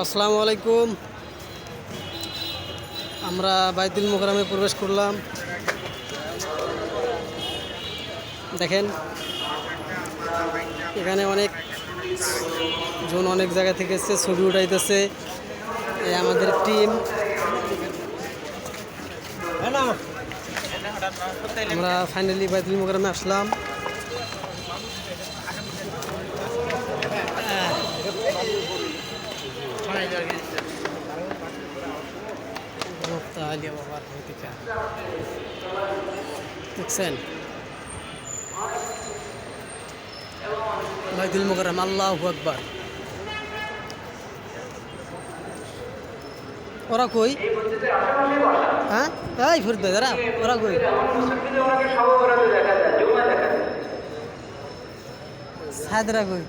আসসালামু আলাইকুম। আমরা বাইতুল মোকারামে প্রবেশ করলাম। দেখেন, এখানে অনেক জন অনেক জায়গা থেকে এসছে ছবি উঠাইতেছে। আমাদের টিম। আমরা ফাইনালি বাইতুল মোকারামে আসলাম। আলিয়া বাবার ভৌতিকা দেখছেন বাইতুল মোকাররম আল্লাহ আকবার ওরা কই? হ্যাঁ? এই ভাই দাঁড়া, ওরা কই? সাদরা কই?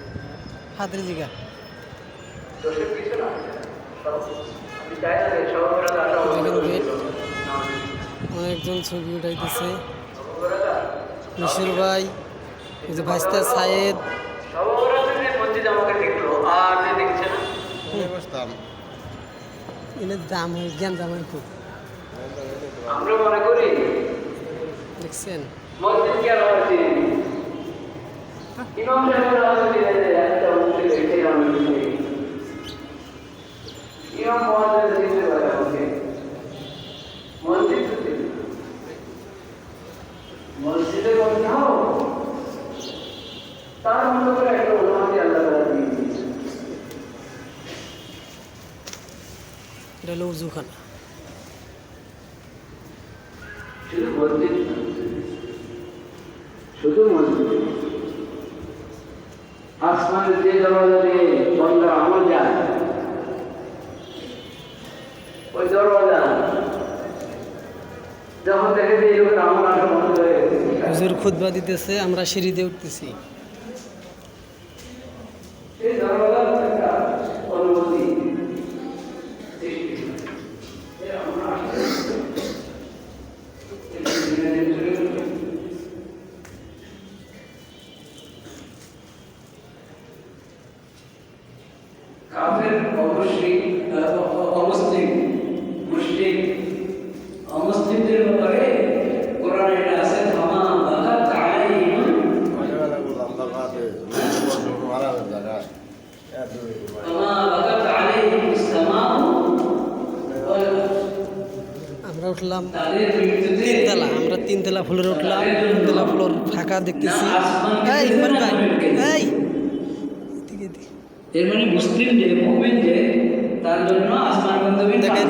হাতের জিগা। অনেকজন ছবি উঠাইতেছে। মিশুর ভাই, এই ভাইস্তা সায়েদ। দাম জ্ঞান দাম খুব। মনে করি দেখছেন। ইমাম মহাজের দিতে পারে আমাকে মসজিদ। মসজিদে তার মতো করে একটা অনুমতি আল্লাহ তাআলা দিয়ে দিয়েছেন। এটা হলো উজুখানা শুধু মসজিদ শুধু মসজিদ আসমানের যে দরজা দিয়ে বন্ধ আমল যায় ওই দরজা যখন দেখে যে বন্ধ হয়ে হুজুর খুদবা দিতেছে আমরা সিঁড়িতে উঠতেছি। সেই কাফের অবশ্যই অমুসলিম মুসলিম অমুসলিমদের ব্যাপারে কোরআনে এটা আছে থামা বাকা তালাইহিম থামা বাকা তালাইহিম ইসলামাউ আমরা উঠলাম তিনতলা আমরা তিনতলা ফুলের উঠলাম তিনতলা ফুলের ফাঁকা দেখতেছি এই। এর মানে মুসলিম যে মুমিন যে তার জন্য আসমান গন্তব্য দেখেন